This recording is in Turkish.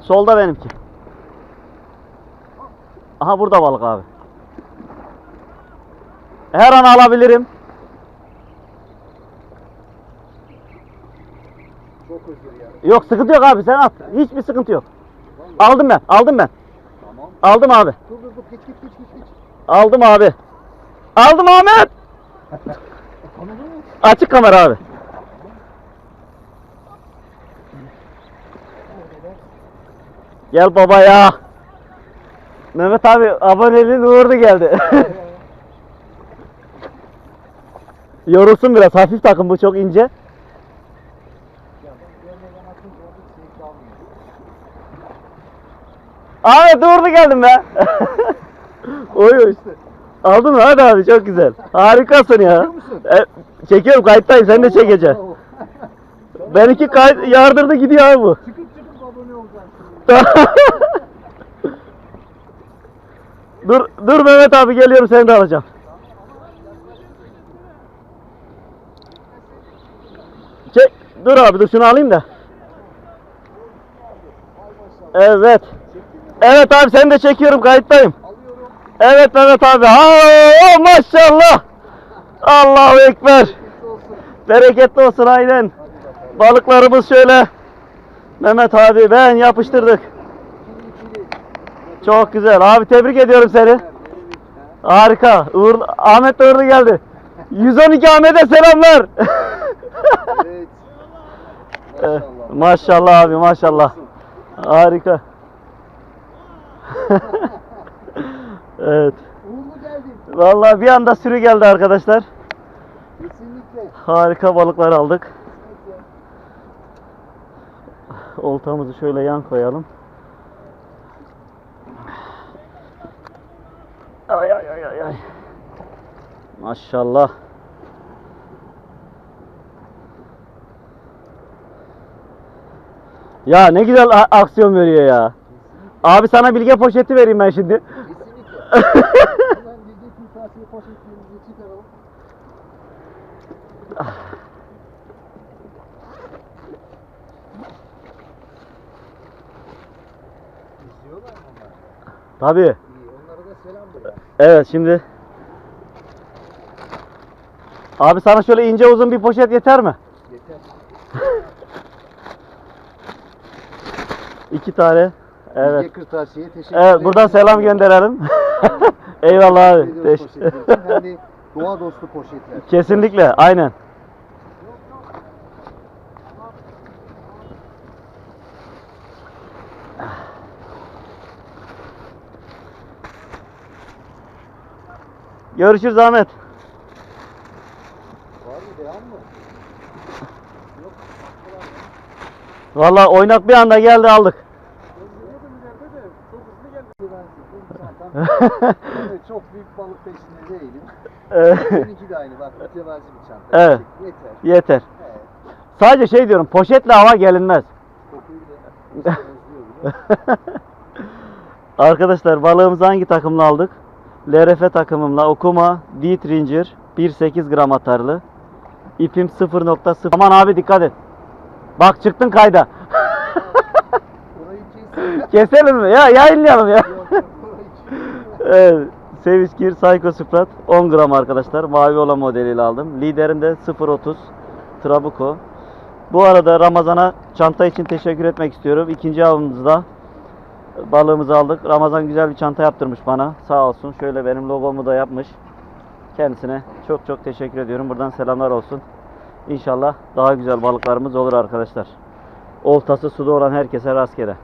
Solda benimki. Aha burada balık abi. Her an alabilirim. Çok özür ya. Yok sıkıntı yok abi sen at. Hiçbir sıkıntı yok. Aldım ben. Aldım ben. Tamam. Aldım abi. Dur dur dur geç geç geç geç. Aldım abi. Aldım Ahmet. Açık kamera abi. Gel baba ya. Mehmet abi aboneliğin uğurlu geldi. Yorulsun biraz. Hafif takım bu çok ince. Ahmet uğurlu geldim be. oy oy. Aldın mı? Hadi abi çok güzel. Harikasın ya. E, çekiyorum kayıttayım sen de çekeceksin. Benimki kayıt yardırdı gidiyor abi bu. dur dur Mehmet abi geliyorum seni de alacağım. Çek. Dur abi dur şunu alayım da. Evet. Evet abi seni de çekiyorum kayıttayım. Evet Mehmet abi. Oo, maşallah. Allahu ekber. Bereketli olsun aynen. Balıklarımız şöyle. Mehmet abi ben yapıştırdık. Çok güzel. Abi tebrik ediyorum seni. Harika. Uğur, Ahmet de uğurlu geldi. 112 Ahmet'e selamlar. Evet. Eh, maşallah abi maşallah. Harika. evet. Vallahi bir anda sürü geldi arkadaşlar. Kesinlikle. Harika balıklar aldık. Oltamızı şöyle yan koyalım. Ay ay ay ay ay. Maşallah. Ya ne güzel aksiyon veriyor ya. Abi sana bilge poşeti vereyim ben şimdi. Kesinlikle. Hemen kırtasiye poşetlerimizi çıkaralım. Onlar? Tabii. İyi, onlara da selam da. Evet şimdi. Abi sana şöyle ince uzun bir poşet yeter mi? Yeter. İki tane. Evet. Bilge Kırtasiye'ye teşekkür Evet buradan selam gönderelim. Eyvallah abi. Teşekkür ediyoruz poşetler için. Hem de doğa dostu poşetler. Kesinlikle aynen. Görüşürüz Ahmet. Var mı devam mı? Yok. Vallahi oynak bir anda geldi aldık. Evet, çok büyük balık peşinde değilim. Seninki de aynı bak mütevazi bir çanta. Evet. Yeter. Yeter. Evet. Sadece şey diyorum poşetle hava gelinmez. Arkadaşlar balığımızı hangi takımla aldık? LRF takımımla Okuma Deep Ranger 1.8 gram atarlı. İpim 0.0. Aman abi dikkat et. Bak çıktın kayda. Keselim mi? Ya yayınlayalım ya. Evet. Seviskir Psycho Sprat 10 gram arkadaşlar. Mavi olan modeliyle aldım. Liderim de 0.30 Trabuco. Bu arada Ramazan'a çanta için teşekkür etmek istiyorum. İkinci avımızda balığımızı aldık. Ramazan güzel bir çanta yaptırmış bana. Sağ olsun. Şöyle benim logomu da yapmış. Kendisine çok çok teşekkür ediyorum. Buradan selamlar olsun. İnşallah daha güzel balıklarımız olur arkadaşlar. Oltası suda olan herkese rastgele.